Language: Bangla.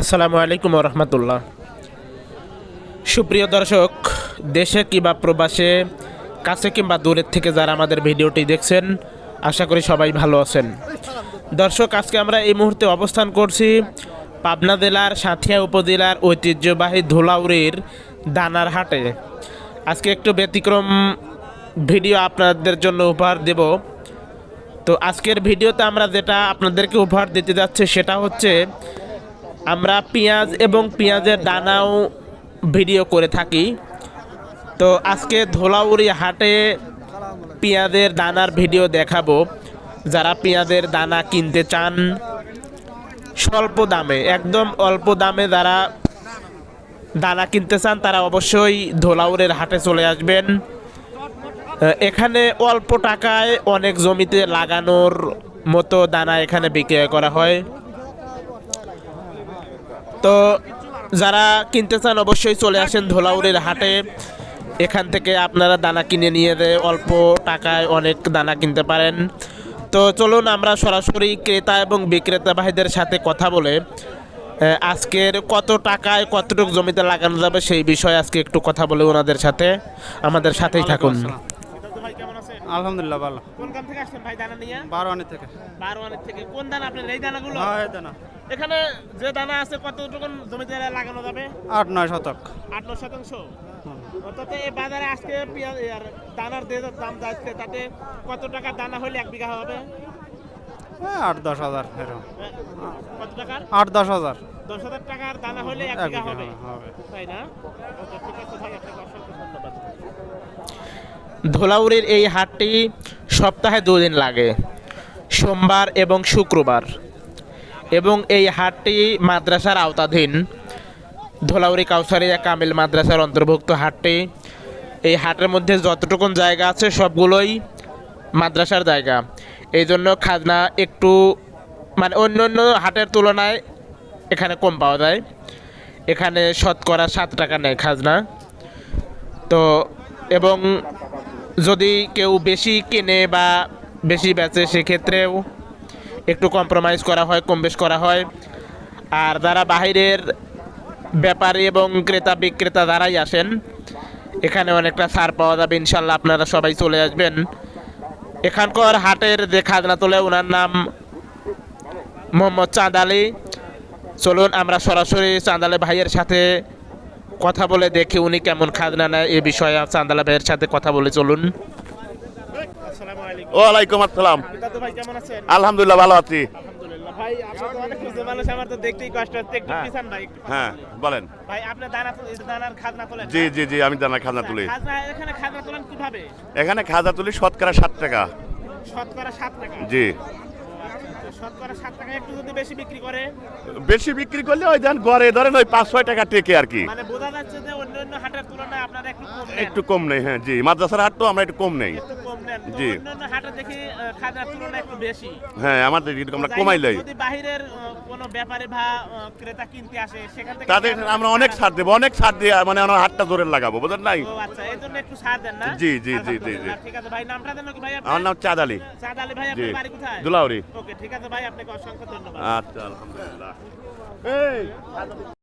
আসসালামু আলাইকুম রহমতুল্লাহ। সুপ্রিয় দর্শক, দেশে কিংবা প্রবাসে, কাছে কিংবা দূরের থেকে যারা আমাদের ভিডিওটি দেখছেন, আশা করি সবাই ভালো আছেন। দর্শক, আজকে আমরা এই মুহূর্তে অবস্থান করছি পাবনা জেলার সাঁথিয়া উপজেলার ঐতিহ্যবাহী ধুলাউড়ির দানার হাটে। আজকে একটু ব্যতিক্রম ভিডিও আপনাদের জন্য উপহার দেব। তো আজকের ভিডিওতে আমরা যেটা আপনাদেরকে উপহার দিতে যাচ্ছে সেটা হচ্ছে আমরা পেঁয়াজ এবং পেঁয়াজের দানাও ভিডিও করে থাকি। তো আজকে ধোলাউড়ি হাটে পেঁয়াজের দানার ভিডিও দেখাবো। যারা পেঁয়াজের দানা কিনতে চান, স্বল্প দামে, একদম অল্প দামে যারা দানা কিনতে চান, তারা অবশ্যই ধোলাউড়ের হাটে চলে আসবেন। এখানে অল্প টাকায় অনেক জমিতে লাগানোর মতো দানা এখানে বিক্রয় করা হয়। তো যারা কিনতে চান অবশ্যই চলে আসেন ধোলাউড়ির হাটে। এখান থেকে আপনারা দানা কিনে নিয়ে অল্প টাকায় অনেক দানা কিনতে পারেন। তো চলুন আমরা সরাসরি ক্রেতা এবং বিক্রেতা ভাইদের সাথে কথা বলে আজকের কত টাকায় কতটুকু জমিতে লাগানো যাবে সেই বিষয়ে আজকে একটু কথা বলে ওনাদের সাথে। আমাদের সাথেই থাকুন। আলহামদুলিল্লাহ ভালো। কোন গ্রাম থেকে আসছেন ভাই দানা নিয়ে? বারোয়ানি থেকে। বারোয়ানের থেকে। কোন দানা আপনার এই দানাগুলো? হ্যাঁ দানা। এখানে যে দানা আছে কতটুকু জমিতে লাগানো যাবে? আট নয় শতক। আট নয় শতাংশ? অর্থাৎ এই বাজারে আজকে দানার যে দাম যাচ্ছে তাতে কত টাকা দানা হলে এক বিঘা হবে? হ্যাঁ, আট দশ হাজার এরকম। কত টাকার? আট দশ হাজার। দশ হাজার টাকার দানা হলে এক বিঘা হবে। তাই না? ঠিক আছে ভাই আপনাকে অসংখ্য ধন্যবাদ। ধোলাউড়ির এই হাটটি সপ্তাহে দুদিন লাগে, সোমবার এবং শুক্রবার। এবং এই হাটটি মাদ্রাসার আওতাধীন। ধোলাউড়ি কাউসারিয়া কামিল মাদ্রাসার অন্তর্ভুক্ত হাটটি। এই হাটের মধ্যে যতটুকুন জায়গা আছে সবগুলোই মাদ্রাসার জায়গা। এই জন্য খাজনা একটু মানে অন্য অন্য হাটের তুলনায় এখানে কম পাওয়া যায়। এখানে শতকরা সাত টাকা নেয় খাজনা। তো, এবং যদি কেউ বেশি কেনে বা বেশি বেচে, সেক্ষেত্রেও একটু কম্প্রোমাইজ করা হয়, কম বেশ করা হয়। আর যারা বাহিরের ব্যাপারী এবং ক্রেতা বিক্রেতা যারাই আসেন, এখানে অনেকটা ছাড় পাওয়া যাবে। ইনশাল্লাহ আপনারা সবাই চলে আসবেন। এখানকার হাটের যে খাজনা তোলে ওনার নাম মোহাম্মদ চাঁদ আলী। চলুন আমরা সরাসরি চাঁদালে ভাইয়ের সাথে কথা বলে দেখি উনি কেমন খাজনা নেয় এ বিষয়ে চাঁদালা ভাইয়ের সাথে কথা বলে চলুন। ওয়ালাইকুম আসসালাম। ভাই আলহামদুলিল্লাহ ভালো আছি। ভাই তো অনেক মানুষ আমার তো দেখতেই কষ্ট হচ্ছে। একটু হ্যাঁ। পিছান ভাই হ্যাঁ বলেন। ভাই আপনি দানা দানার খাজনা তোলেন জি জি জি আমি দানা খাজনা তুলি। এখানে খাজনা তোলেন কীভাবে? এখানে খাজা তুলি শতকরা সাত টাকা। শতকরা টাকা? জি। শতকরা সাত টাকা একটু যদি বেশি বিক্রি করে বেশি বিক্রি করলে ওই দেন গড়ে ধরেন ওই পাঁচ ছয় টাকা টেকে আর কি। মানে বোঝা যাচ্ছে যে অন্য অন্য হাটের তুলনায় আপনারা একটু কম একটু কম নেই হ্যাঁ জি মাদ্রাসার হাট তো আমরা একটু কম নেই। নেন জি। অন্য অন্য হাটে দেখি আহ, তুলনায় একটু বেশি। হ্যাঁ আমাদের আমরা কমাই লাই। যদি বাহিরের আহ, কোনো ব্যাপারে বা ক্রেতা কিনতে আসে সেখান থেকে তাদের আমরা অনেক ছাড় দেবো অনেক ছাড় দিয়ে মানে আমরা হাটটা জোরে লাগাবো বুঝলেন নাই? ও আচ্ছা এই জন্য একটু ছাড় দেন না? জি, জি, জি, জি, জি। ঠিক আছে। ভাই নামটা দেন ভাই আমার নাম চাঁদ আলী চাঁদ আলী ভাই আপনার বাড়ি কোথায়? দুলাউরি ওকে ঠিক আছে ভাই আপনাকে অসংখ্য ধন্যবাদ। আচ্ছা আলহামদুলিল্লাহ। এই!